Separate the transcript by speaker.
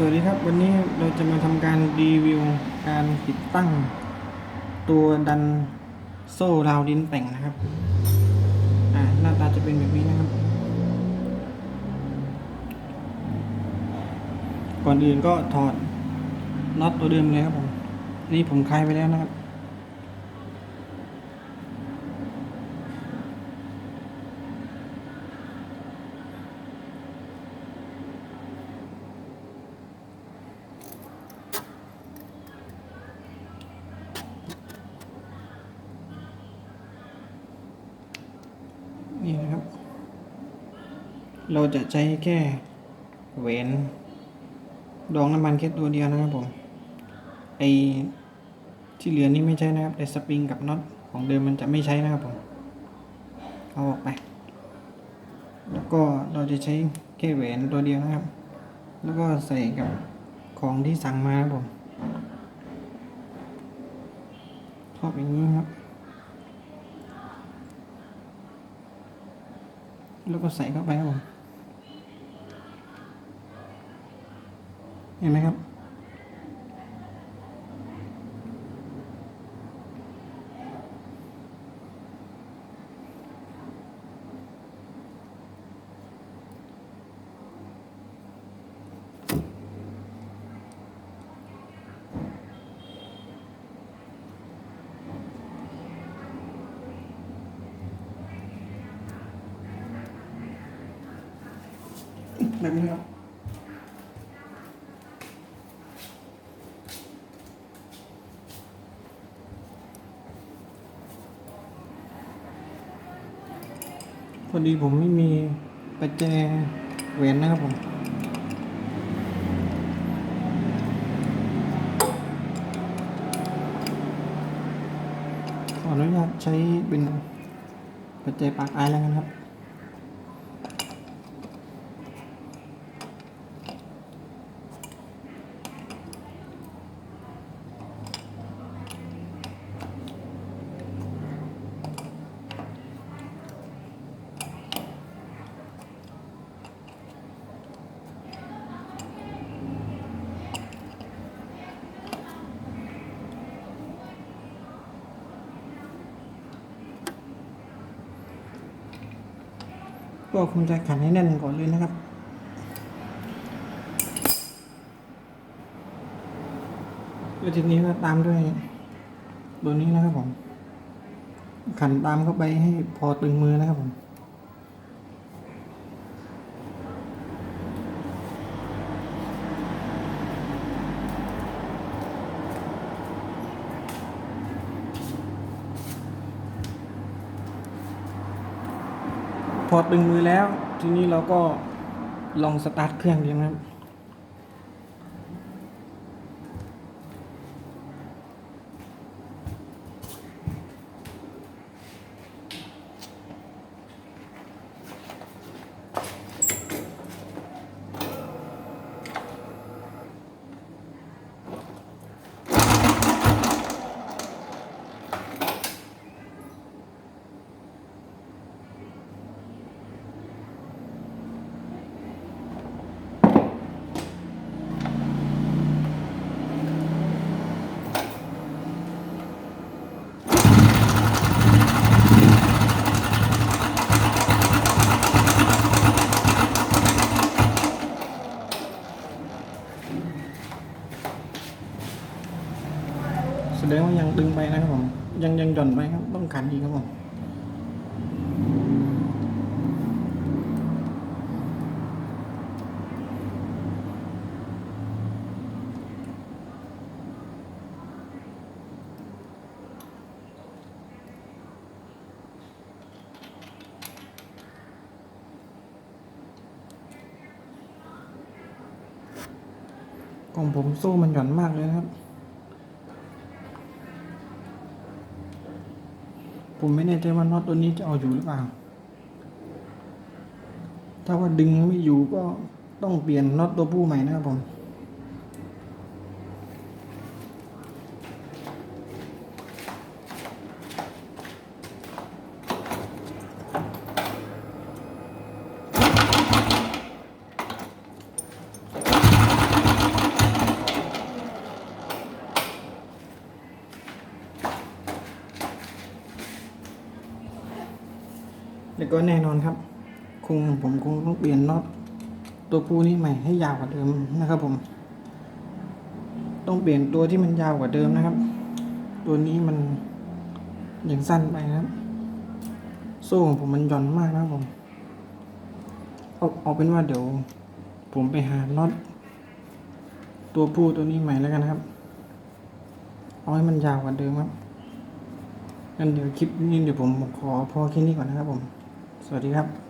Speaker 1: สวัสดีครับ วันนี้เราจะมาทำการรีวิวการติดตั้ง ตัวดันโซ่ราวดินแต่งนะครับอ่าหน้าตาจะเป็นแบบนี้นะครับ ก่อนอื่นก็ถอดน็อตตัวเดิมเลยครับผมนนี่ผมคลายไปแล้วนะครับ เราจะใช้แค่แหวนดองน้ำมันแค่ตัวเดียวนะครับผม ไอที่เหลือนี่ไม่ใช่นะครับแต่สปริงกับน็อตของเดิมมันจะไม่ใช้นะครับผม เอาออกไป แล้วก็เราจะใช้แค่แหวนตัวเดียวนะครับ แล้วก็ใส่กับของที่สั่งมาครับผมครอบอย่างนี้ครับ แล้วก็ใส่เข้าไปครับผม เห็นไหมครับ แบบนี้ครับ อดีผมไม่มีประแจแหวนนะครับผมขออนุญาตใช้เป็นประแจปากอายแล้วกันครับ ก็คงจะขันให้แน่นก่อนเลยนะครับแล้วทีนี้ก็ตามด้วยตัวนี้นะครับผม ขันตามเข้าไปให้พอตึงมือนะครับผม พอตึงมือแล้ว ทีนี้เราก็ลองสตาร์ทเครื่องดีนะครับ แส ดึงไปนะครับผมยังยังหย่อนไปครับ ต้องขันอีกครับผมของผมโซ่มันหย่อนมากเลยนะครับ ผมไม่แน่ใจว่าน็อตตัวนี้จะเอาอยู่หรือเปล่า ถ้าว่าดึงไม่อยู่ก็ต้องเปลี่ยนน็อตตัวผู้ใหม่นะครับผม แล้วก็แน่นอนครับคงผมคงต้องเปลี่ยนน็อตตัวผู้นี้ใหม่ให้ยาวกว่าเดิมนะครับผม ต้องเปลี่ยนตัวที่มันยาวกว่าเดิมนะครับ ตัวนี้มันยังสั้นไปนะครับโซ่ของผมมันหย่อนมากนะครับผมเอาเอาเป็นว่าเดี๋ยว ผมไปหาน็อตตัวผู้ตัวนี้ใหม่แล้วกันนะครับเอาให้มันยาวกว่าเดิมครับงั้นเดี๋ยวคลิปนี้เดี๋ยวผมขอพอแค่นี้ก่อนนะครับผม สวัสดีครับ